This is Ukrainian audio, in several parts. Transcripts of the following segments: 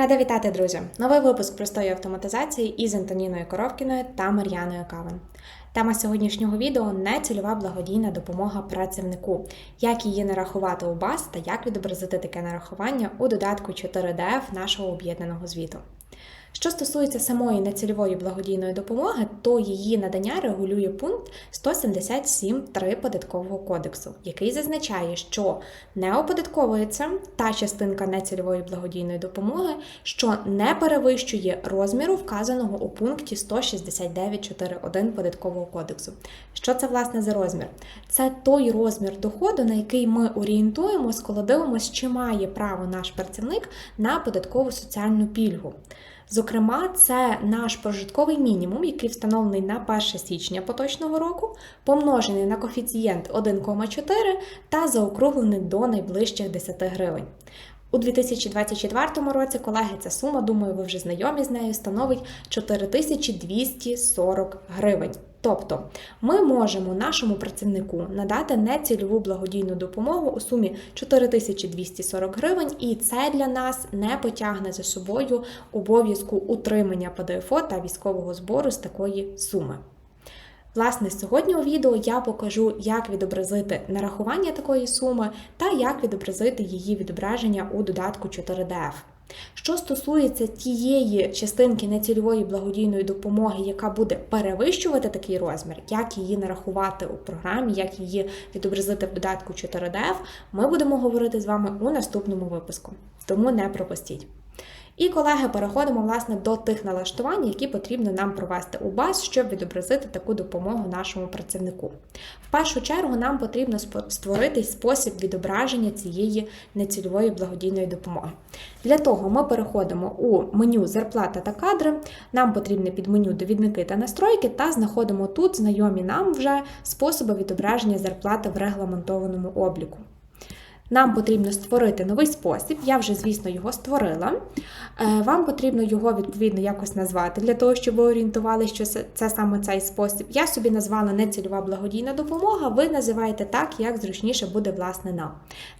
Рада вітати, друзі! Новий випуск простої автоматизації із Антоніною Коровкіною та Мар'яною Кавен. Тема сьогоднішнього відео нецільова благодійна допомога працівнику, як її нарахувати у БАС та як відобразити таке нарахування у додатку 4DF нашого об'єднаного звіту. Що стосується самої нецільової благодійної допомоги, то її надання регулює пункт 177.3 податкового кодексу, який зазначає, що не оподатковується та частинка нецільової благодійної допомоги, що не перевищує розміру, вказаного у пункті 169.4.1 податкового кодексу. Що це власне за розмір? Це той розмір доходу, на який ми орієнтуємось, коли дивимося, чи має право наш працівник на податкову соціальну пільгу. Зокрема, це наш прожитковий мінімум, який встановлений на 1 січня поточного року, помножений на коефіцієнт 1,4 та заокруглений до найближчих 10 гривень. У 2024 році, колеги, ця сума, думаю, ви вже знайомі з нею, становить 4240 гривень. Тобто ми можемо нашому працівнику надати нецільову благодійну допомогу у сумі 4240 гривень, і це для нас не потягне за собою обов'язку утримання ПДФО та військового збору з такої суми. Власне, сьогодні у відео я покажу, як відобразити нарахування такої суми та як відобразити її відображення у додатку 4DF. Що стосується тієї частинки нецільової благодійної допомоги, яка буде перевищувати такий розмір, як її нарахувати у програмі, як її відобразити в додатку 4DF, ми будемо говорити з вами у наступному випуску. Тому не пропустіть. І, колеги, переходимо власне до тих налаштувань, які потрібно нам провести у баз, щоб відобразити таку допомогу нашому працівнику. В першу чергу нам потрібно створити спосіб відображення цієї нецільової благодійної допомоги. Для того ми переходимо у меню Зарплата та кадри. Нам потрібне під меню довідники та настройки, та знаходимо тут знайомі нам вже способи відображення зарплати в регламентованому обліку. Нам потрібно створити новий спосіб, я вже, звісно, його створила. Е, вам потрібно його відповідно якось назвати для того, щоб ви орієнтували, що це, саме цей спосіб. Я собі назвала нецільова благодійна допомога, ви називаєте так, як зручніше буде власне нам.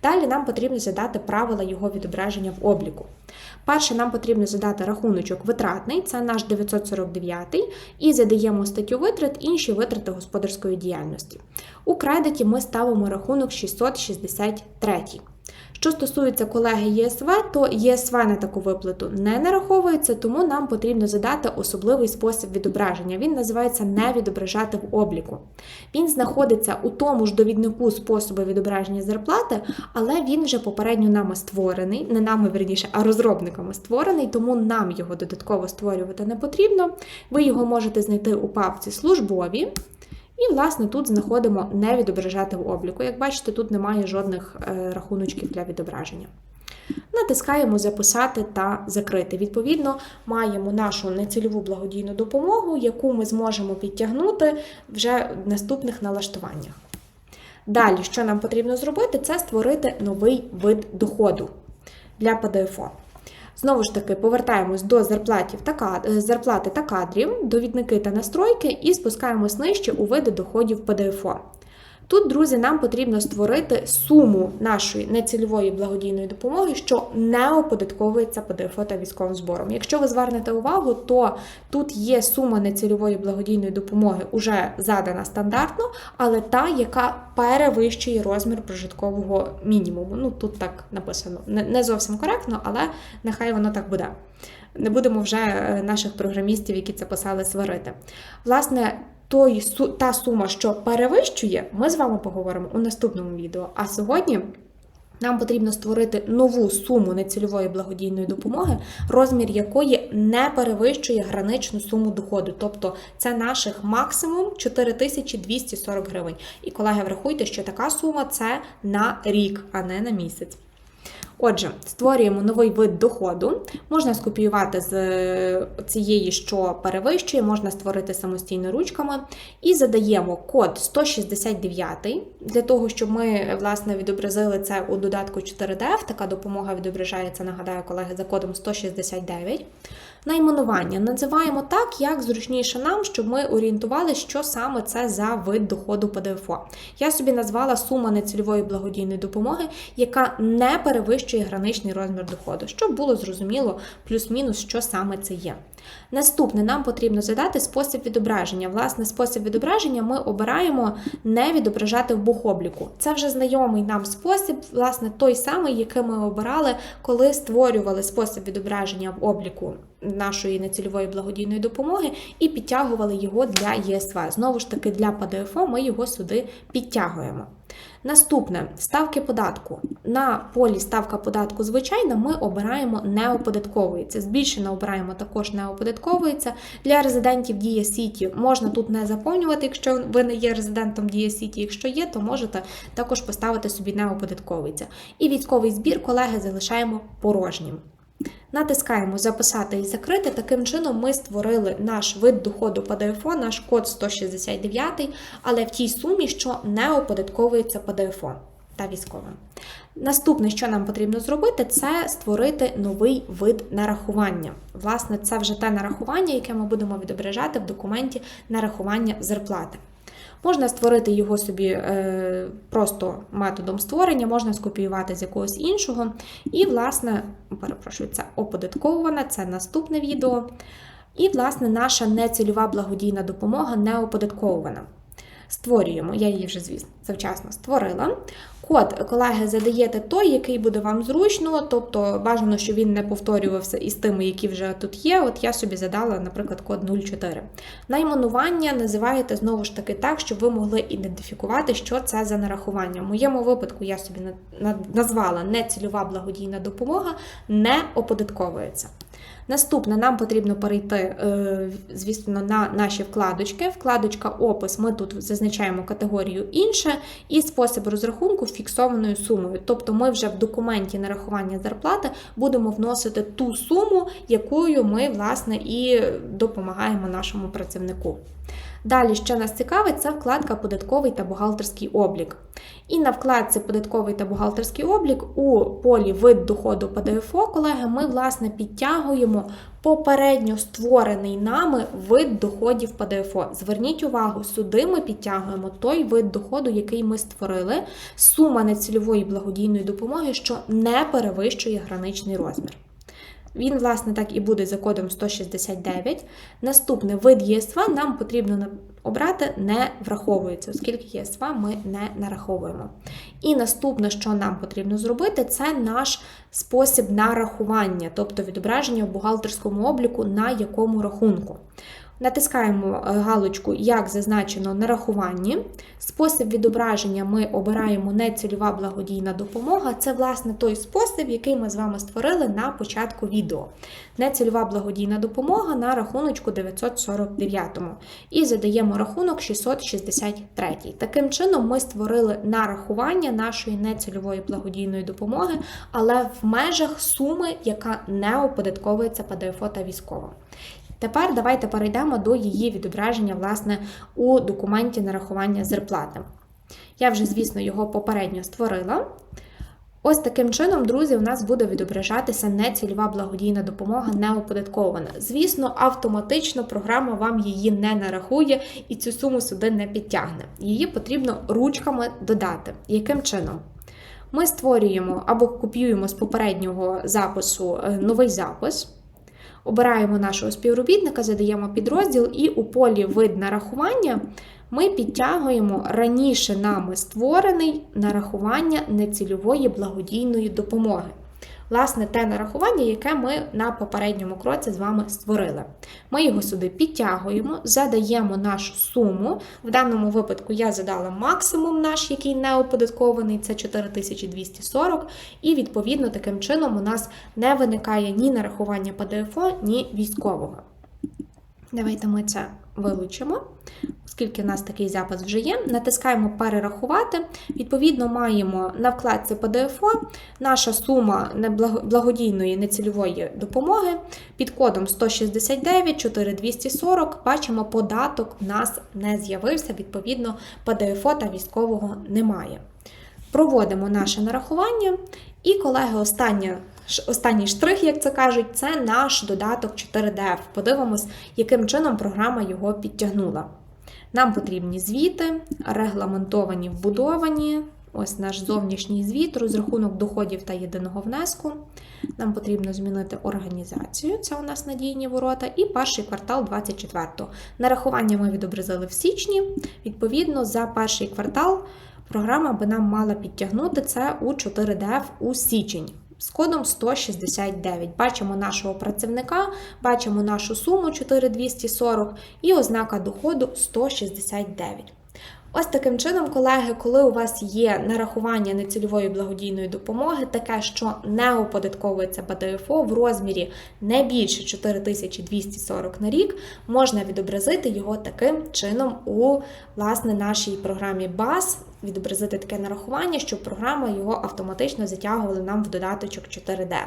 Далі нам потрібно задати правила його відображення в обліку. Перше, нам потрібно задати рахуночок витратний, це наш 949, і задаємо статтю витрат, інші витрати господарської діяльності. У кредиті ми ставимо рахунок 663. Що стосується колеги ЄСВ, то ЄСВ на таку виплату не нараховується, тому нам потрібно задати особливий спосіб відображення. Він називається не відображати в обліку. Він знаходиться у тому ж довіднику способу відображення зарплати, але він вже попередньо нами створений, не нами верніше, а розробниками створений, тому нам його додатково створювати не потрібно. Ви його можете знайти у папці службові. І, власне, тут знаходимо не відображати в обліку. Як бачите, тут немає жодних е, рахуночків для відображення. Натискаємо Записати та закрити. Відповідно, маємо нашу нецільову благодійну допомогу, яку ми зможемо підтягнути вже в наступних налаштуваннях. Далі, що нам потрібно зробити, це створити новий вид доходу для ПДФО. Знову ж таки, повертаємось до зарплатів та е, зарплати та кадрів, довідники та настройки і спускаємось нижче у види доходів ПДФО. Тут, друзі, нам потрібно створити суму нашої нецільової благодійної допомоги, що не оподатковується ПДФО та військовим збором. Якщо ви звернете увагу, то тут є сума нецільової благодійної допомоги уже задана стандартно, але та, яка перевищує розмір прожиткового мінімуму. Ну тут так написано не зовсім коректно, але нехай воно так буде. Не будемо вже е, наших програмістів, які це писали, сварити. Власне той, та сума, що перевищує, ми з вами поговоримо у наступному відео. А сьогодні. Нам потрібно створити нову суму нецільової благодійної допомоги, розмір якої не перевищує граничну суму доходу. Тобто це наших максимум 4240 гривень. І колеги, врахуйте, що така сума це на рік, а не на місяць. Отже, створюємо новий вид доходу. Можна скопіювати з е, цієї, що перевищує, можна створити самостійно ручками. І задаємо код 169 для того, щоб ми власне відобразили це у додатку 4DF. Така допомога відображається, нагадаю, колеги, за кодом 169. Найменування називаємо так, як зручніше нам, щоб ми орієнтували, що саме це за вид доходу ПДФО. Я собі назвала сума нецільової благодійної допомоги, яка не перевищує граничний розмір доходу, щоб було зрозуміло плюс-мінус, що саме це є. Наступне нам потрібно задати спосіб відображення. Власне, спосіб відображення ми обираємо не відображати в бухобліку. Це вже знайомий нам спосіб, власне, той самий, який ми обирали, коли створювали спосіб відображення в обліку нашої нецільової благодійної допомоги і підтягували його для ЄСВ. Знову ж таки, для ПДФО ми його сюди підтягуємо. Наступне ставки податку. На полі ставка податку звичайна ми обираємо не оподатковується. Збільшено обираємо також не оподатковується. Для резидентів Дія Сіті можна тут не заповнювати, якщо ви не є резидентом Дія Сіті. Якщо є, то можете також поставити собі не оподатковується. І військовий збір, колеги, залишаємо порожнім. Натискаємо Записати і закрити. Таким чином ми створили наш вид доходу ПДФО, наш код 169, але в тій сумі, що не оподатковується ПДФО та військовим. Наступне, що нам потрібно зробити, це створити новий вид нарахування. Власне, це вже те нарахування, яке ми будемо відображати в документі нарахування зарплати. Можна створити його собі е, просто методом створення, можна скопіювати з якогось іншого. І, власне, перепрошую, це оподатковувана, це наступне відео. І, власне, наша нецільова благодійна допомога не оподатковувана. Створюємо, я її вже, звісно, завчасно створила. Код, колеги, задаєте той, який буде вам зручно, тобто бажано, щоб він не повторювався із тими, які вже тут є. От я собі задала, наприклад, код 04. Найменування називаєте знову ж таки так, щоб ви могли ідентифікувати, що це за нарахування. В моєму випадку я собі назвала нецільова благодійна допомога, не оподатковується. Наступне, нам потрібно перейти, е, звісно, на наші вкладочки. Вкладочка Опис. Ми тут зазначаємо категорію інше і спосіб розрахунку фіксованою сумою. Тобто ми вже в документі нарахування зарплати будемо вносити ту суму, якою ми, власне, і допомагаємо нашому працівнику. Далі, що нас цікавить, це вкладка Податковий та бухгалтерський облік. І на вкладці Податковий та бухгалтерський облік у полі вид доходу ПДФО, колеги, ми, власне, підтягуємо попередньо створений нами вид доходів ПДФО. Зверніть увагу, сюди ми підтягуємо той вид доходу, який ми створили, сума нецільової благодійної допомоги, що не перевищує граничний розмір. Він, власне, так і буде за кодом 169. Наступний вид ЄСВ нам потрібно обрати не враховується, оскільки ЄСВ ми не нараховуємо. І наступне, що нам потрібно зробити, це наш спосіб нарахування, тобто відображення в бухгалтерському обліку на якому рахунку. Натискаємо е, галочку Як зазначено на рахуванні. Спосіб відображення ми обираємо нецільова благодійна допомога. Це, власне, той спосіб, який ми з вами створили на початку відео. Нецільова благодійна допомога на рахуночку 949 і задаємо рахунок 663. Таким чином, ми створили нарахування нашої нецільової благодійної допомоги, але в межах суми, яка не оподатковується ПДФО та військово. Тепер давайте перейдемо до її відображення власне, у документі нарахування зарплати. Я вже, звісно, його попередньо створила. Ось таким чином, друзі, у нас буде відображатися нецільова благодійна допомога не оподаткована. Звісно, автоматично програма вам її не нарахує і цю суму сюди не підтягне. Її потрібно ручками додати. Яким чином? Ми створюємо або копіюємо з попереднього запису е, новий запис. Обираємо нашого співробітника, задаємо підрозділ, і у полі вид нарахування ми підтягуємо раніше нами створений нарахування нецільової благодійної допомоги. Власне, те нарахування, яке ми на попередньому кроці з вами створили. Ми його сюди підтягуємо, задаємо нашу суму. В даному випадку я задала максимум наш, який не оподаткований, це 4240, і, відповідно, таким чином у нас не виникає ні нарахування ПДФО, ні військового. Давайте ми це вилучимо, оскільки в нас такий запис вже є. Натискаємо перерахувати. Відповідно, маємо на вкладці ПДФО наша сума благодійної нецільової допомоги під кодом 169 4240. Бачимо, податок в нас не з'явився, відповідно, ПДФО та військового немає. Проводимо наше нарахування. І, колеги, остання останній штрих, як це кажуть, це наш додаток 4DF. Подивимось, яким чином програма його підтягнула. Нам потрібні звіти, регламентовані, вбудовані. Ось наш зовнішній звіт, розрахунок доходів та єдиного внеску. Нам потрібно змінити організацію, це у нас надійні ворота, і перший квартал 24-го. Нарахування ми відобразили в січні. Відповідно, за перший квартал програма би нам мала підтягнути це у 4DF у січень. З кодом 169. Бачимо нашого працівника, бачимо нашу суму 4240 і ознака доходу 169. Ось таким чином, колеги, коли у вас є нарахування нецільової благодійної допомоги, таке, що не оподатковується ПДФО в розмірі не більше 4240 на рік, можна відобразити його таким чином у власне нашій програмі BAS, відобразити таке нарахування, щоб програма його автоматично затягувала нам в додаточок 4DF.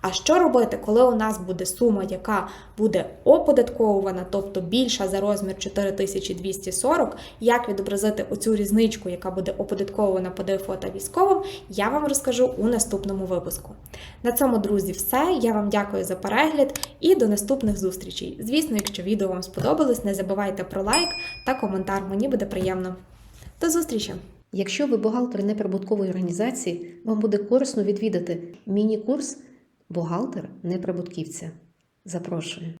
А що робити, коли у нас буде сума, яка буде оподатковувана, тобто більша за розмір 4240, як відобразити оцю різничку, яка буде оподаткована по ДФО та військовим, я вам розкажу у наступному випуску. На цьому, друзі, все. Я вам дякую за перегляд і до наступних зустрічей. Звісно, якщо відео вам сподобалось, не забувайте про лайк та коментар. Мені буде приємно. До зустрічі! Якщо ви бухгалтер неприбуткової організації, вам буде корисно відвідати міні-курс Бухгалтер неприбутківця. Запрошую.